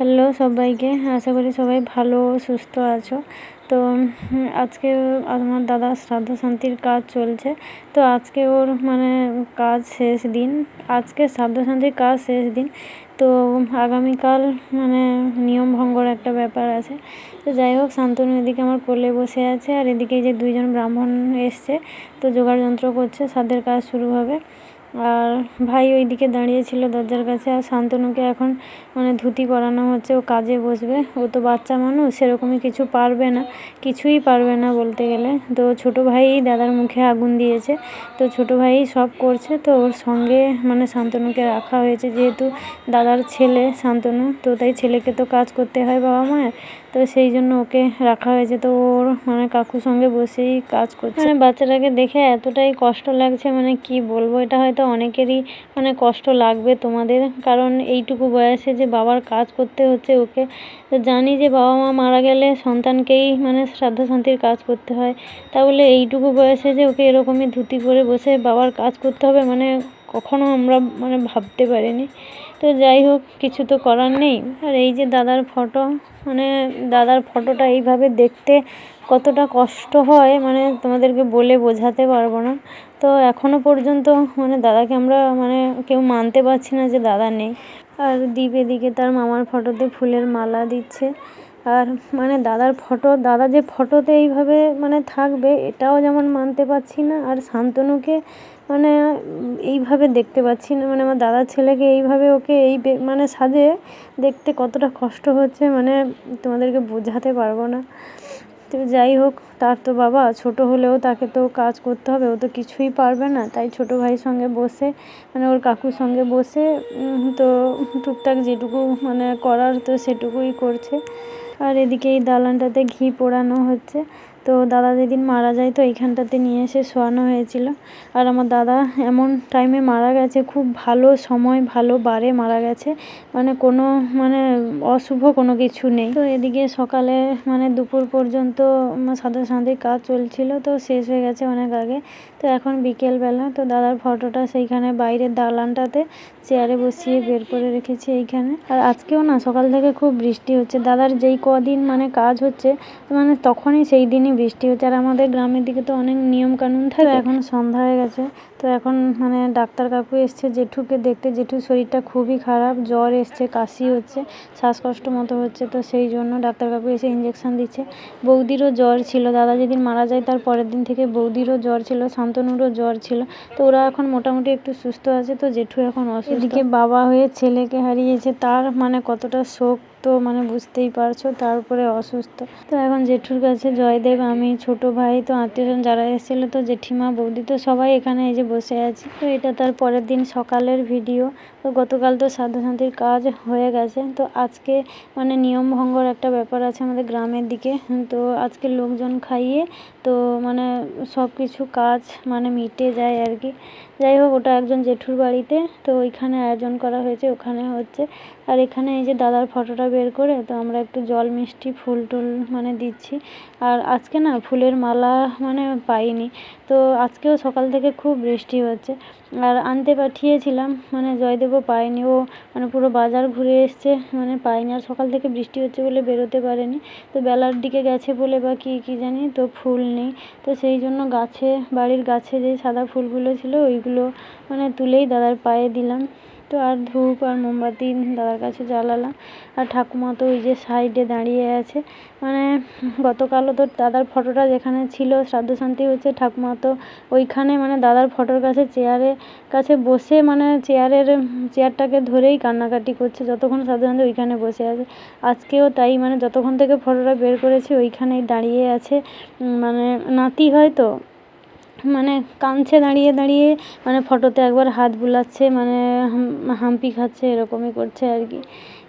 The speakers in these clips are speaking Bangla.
হ্যালো সবাইকে, আশা করি সবাই ভালো সুস্থ আছো। তো আজকে আমার দাদা শ্রাদ্ধ শান্তির কাজ চলছে। তো আজকে ওর মানে কাজ শেষ দিন। আজকে শ্রাদ্ধ শান্তির কাজ শেষ দিন। তো আগামীকাল মানে নিয়ম ভঙ্গর একটা ব্যাপার আছে। তো যাই হোক, শান্তনু এদিকে আমার কোলে বসে আছে আর এদিকে যে দুইজন ব্রাহ্মণ এসছে, তো জোগাড় যন্ত্র করছে শ্রাদ্ধের কাজ শুরু হবে। আর ভাই ওইদিকে দাঁড়িয়ে ছিল দরজার কাছে আর শান্তনুকে এখন মানে ধুতি পরানো হচ্ছে, ও কাজে বসবে। ও তো বাচ্চা মানুষ, সেরকমই কিছু পারবে না, কিছুই পারবে না বলতে গেলে। তো ছোটো ভাই দাদার মুখে আগুন দিয়েছে, তো ছোটো ভাই সব করছে, তো ওর সঙ্গে মানে শান্তনুকে রাখা হয়েছে, যেহেতু দাদার ছেলে শান্তনু, তো তাই ছেলেকে তো কাজ করতে হয় বাবা মায়ের, তো সেই জন্য ওকে রাখা হয়েছে। তো ওর মানে কাকুর সঙ্গে বসেই কাজ করছে। মানে বাচ্চাটাকে দেখে এতটাই কষ্ট লাগছে মানে কি বলব? এটা হয়তো অনেকেরই মানে কষ্ট লাগবে তোমাদের, কারণ এইটুকু বয়সে যে বাবার কাজ করতে হচ্ছে ওকে, তো জানি যে বাবা মা মারা গেলে সন্তানকেই মানে শ্রাদ্ধ শান্তির কাজ করতে হয়। তাহলে এইটুকু বয়সে যে ওকে এরকমই ধুতি পরে বসে বাবার কাজ করতে হবে মানে কখনো আমরা মানে ভাবতে পারিনি। তো যাই হোক, কিছু তো করার নেই। আর এই যে দাদার ফটো মানে দাদার ফটোটা এইভাবে দেখতে কতটা কষ্ট হয় মানে তোমাদেরকে বলে বোঝাতে পারব না। তো এখনও পর্যন্ত মানে দাদাকে আমরা মানে কেউ মানতে পারছি না যে দাদা নেই। আর দীপ এদিকে তার মামার ফটোতে ফুলের মালা দিচ্ছে। আর মানে দাদার ফটো, দাদা যে ফটোতে এইভাবে মানে থাকবে, এটাও যেমন মানতে পারছি না। আর শান্তনুকে মানে এইভাবে দেখতে পাচ্ছি না। মানে আমার দাদার ছেলেকে এইভাবে ওকে এই মানে সাজে দেখতে কতটা কষ্ট হচ্ছে মানে তোমাদেরকে বোঝাতে পারব না। তো যাই হোক, তার তো বাবা ছোট হলেও তাকে তো কাজ করতে হবে, ও তো কিছুই পারবে না। তাই ছোট ভাইয়ের সঙ্গে বসে মানে ওর কাকুর সঙ্গে বসে তো টুকটাক যেটুকু মানে করার তো সেটুকুই করছে। আর এদিকে এই দালানটাতে ঘি পোড়ানো হচ্ছে। তো দাদা যেদিন মারা যায় তো এইখানটাতে নিয়ে এসে শোয়ানো হয়েছিল। আর আমার দাদা এমন টাইমে মারা গেছে, খুব ভালো সময়, ভালো বারে মারা গেছে। মানে কোনো মানে অশুভ কোনো কিছু নেই। তো এদিকে সকালে মানে দুপুর পর্যন্ত সাদা সাঁদের কাজ চলছিল, তো শেষ হয়ে গেছে অনেক আগে। তো এখন বিকেলবেলা তো দাদার ফটোটা সেইখানে বাইরের দালানটাতে চেয়ারে বসিয়ে বের করে রেখেছি এইখানে। আর আজকেও না, সকাল থেকে খুব বৃষ্টি হচ্ছে। দাদার যেই কদিন মানে কাজ হচ্ছে মানে তখনই সেই দিনই বৃষ্টি হচ্ছে আর আমাদের গ্রামের দিকে তো অনেক নিয়ম কানুন থাকে। এখন সন্ধ্যা হয়ে গেছে। তো এখন মানে ডাক্তার কাকু এসছে জেঠুকে দেখতে। জেঠুর শরীরটা খুবই খারাপ, জ্বর এসছে, কাশি হচ্ছে, শ্বাসকষ্ট মতো হচ্ছে। তো সেই জন্য ডাক্তার কাকু এসে ইঞ্জেকশন দিচ্ছে। বৌদিরও জ্বর ছিল। দাদা যেদিন মারা যায় তার পরের দিন থেকে বৌদিরও জ্বর ছিল, শান্তনুরও জ্বর ছিল। তো ওরা এখন মোটামুটি একটু সুস্থ আছে। তো জেঠু এখন অসুস্থ। এদিকে বাবা হয়ে ছেলেকে হারিয়েছে। তার মানে কতটা শোক তো মানে বুঝতেই পারছ, তারপরে অসুস্থ। তো এখন জেঠুর কাছে, জয়দেব, আমি, ছোট ভাই, তো আত্মীয়স্বজন যারা এসেছিল, তো জেঠিমা, বৌদি, তো সবাই এখানে এই যে বসে আছি। তো এটা তার পরের দিন সকালের ভিডিও। তো গতকাল তো সাধ্যশান্তির কাজ হয়ে গেছে। তো আজকে মানে নিয়ম ভঙ্গর একটা ব্যাপার আছে আমাদের গ্রামের দিকে। তো আজকে লোকজন খাইয়ে, তো মানে সব কিছু কাজ মানে মিটে যায় আর কি। যাই হোক, ওটা একজন জেঠুর বাড়িতে, তো ওইখানে আয়োজন করা হয়েছে, ওখানে হচ্ছে। আর এখানে এই যে দাদার ফটোটা বের করে, তো আমরা একটু জল, মিষ্টি, ফুল টুল মানে দিচ্ছি। আর আজকে না ফুলের মালা মানে পাইনি। তো আজকেও সকাল থেকে খুব বৃষ্টি হচ্ছে। আর আনতে পাঠিয়েছিলাম মানে জয়দেবও পায়নি। ও মানে পুরো বাজার ঘুরে এসছে মানে পায়নি। আর সকাল থেকে বৃষ্টি হচ্ছে বলে বেরোতে পারেনি। তো বেলার দিকে গেছে বলে বা কী কী জানি, তো ফুল নেই। তো সেই জন্য গাছে, বাড়ির গাছে যে সাদা ফুলগুলো ছিল, ওইগুলো মানে তুলেই দাদার পায়ে দিলাম। তো আর ধূপ আর মোমবাতি দাদার কাছে জ্বালালাম। আর ঠাকুমা তো ওই যে সাইডে দাঁড়িয়ে আছে। মানে গতকালও তো দাদার ফটোটা যেখানে ছিল শ্রাদ্ধ শান্তি হচ্ছে, ঠাকুমা তো ওইখানে মানে দাদার ফটোর কাছে চেয়ারে কাছে বসে মানে চেয়ারের চেয়ারটাকে ধরেই কান্নাকাটি করছে। যতক্ষণ শ্রাদ্ধ শান্তি ওইখানে বসে আছে। আজকেও তাই মানে যতক্ষণ থেকে ফটোটা বের করেছি, ওইখানেই দাঁড়িয়ে আছে। মানে নাতি হয় তো। মানে কাঁদছে, দাঁড়িয়ে দাঁড়িয়ে মানে ফটোতে একবার হাত বুলাচ্ছে মানে হাম্পি খাচ্ছে, এরকমই করছে আর কি।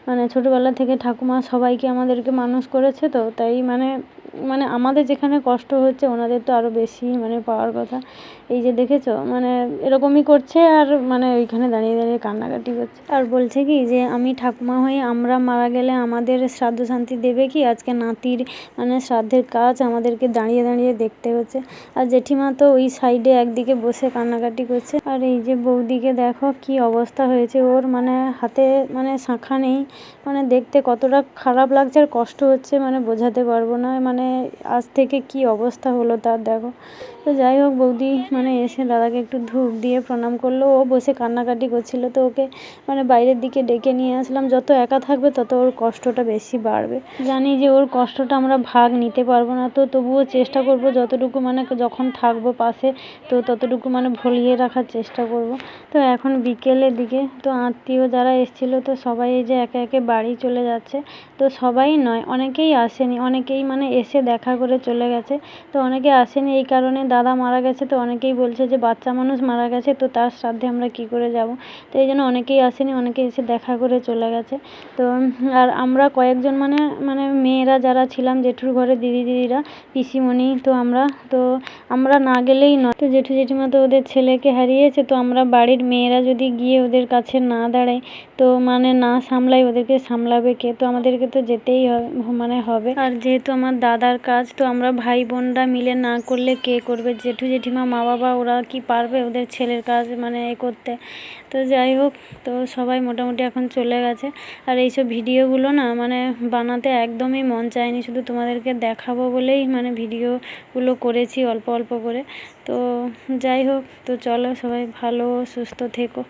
মানে ছোটোবেলা থেকে ঠাকুমা সবাইকে আমাদেরকে মানুষ করেছে তো, তাই মানে মানে আমাদের যেখানে কষ্ট হচ্ছে ওনাদের তো আরও বেশি মানে পাওয়ার কথা। এই যে দেখেছ? মানে এরকমই করছে আর মানে ওইখানে দাঁড়িয়ে দাঁড়িয়ে কান্নাকাটি করছে। আর বলছে কি যে, আমি ঠাকুমা হয়ে আমরা মারা গেলে আমাদের শ্রাদ্ধ শান্তি দেবে কি? আজকে নাতির মানে শ্রাদ্ধের কাজ আমাদেরকে দাঁড়িয়ে দাঁড়িয়ে দেখতে হচ্ছে। আর জেঠিমা তো ওই সাইডে একদিকে বসে কান্নাকাটি করছে। আর এই যে বৌদিকে দেখো কি অবস্থা হয়েছে। ওর মানে হাতে মানে শাঁখা নেই। মানে দেখতে কতটা খারাপ লাগছে আর কষ্ট হচ্ছে মানে বোঝাতে পারব না। মানে আজ থেকে কি অবস্থা হলো তার দেখো। তো যাই হোক বৌদি মানে এসে দাদাকে একটু ধূপ দিয়ে প্রণাম করল। ও বসে কান্নাকাটি করছিল তো ওকে মানে বাইরের দিকে ডেকে নিয়ে আসলাম। যত একা থাকবে তত ওর কষ্টটা বেশি বাড়বে। জানি যে ওর কষ্টটা আমরা ভাগ নিতে পারব না তো তবুও চেষ্টা করব যতটুকু মানে যখন থাকব পাশে তো ততটুকু মানে ভুলিয়ে রাখার চেষ্টা করব। তো এখন বিকেলের দিকে তো আত্মীয় যারা এসেছিল তো সবাই যে একে একে বাড়ি চলে যাচ্ছে। তো সবাই নয়, অনেকেই আসেনি, অনেকেই মানে এসে দেখা করে চলে গেছে। তো অনেকে আসেনি এই কারণে দাদা মারা গেছে তো অনেকেই বলছে যে বাচ্চা মানুষ মারা গেছে, তো তার শ্রাদ্ধে আমরা কী করে যাব? তো এই জন্য অনেকেই আসেনি অনেকে এসে দেখা করে চলে গেছে। তো, আর আমরা কয়েকজন মানে মানে মেয়েরা যারা ছিলাম, জেঠুর ঘরে দিদি দিদিরা, পিসিমণি, তো আমরা তো আমরা না গেলেই নয়। তো জেঠু জেঠিমা তো ওদের ছেলেকে হারিয়েছে, তো আমরা বাড়ির মেয়েরা যদি গিয়ে ওদের কাছে না দাঁড়াই, তো মানে না সামলাই ওদেরকে সামলাবে কে? তো আমাদেরকে তো যেতেই হবে মানে হবে। আর যেহেতু আমার দাদার কাজ, তো আমরা ভাই বোনরা মিলে না করলে কে করবে? জেঠু জেঠিমা, মা বাবা ওরা কি পারবে ওদের ছেলের কাজ মানে এ করতে। তো যাই হোক, তো সবাই মোটামুটি এখন চলে গেছে। আর এইসব ভিডিওগুলো না মানে বানাতে একদমই মন চায়নি, শুধু তোমাদেরকে দেখাবো বলেই মানে ভিডিওগুলো করেছি অল্প অল্প করে। তো যাই হোক, তো চলো সবাই ভালো সুস্থ থেকো।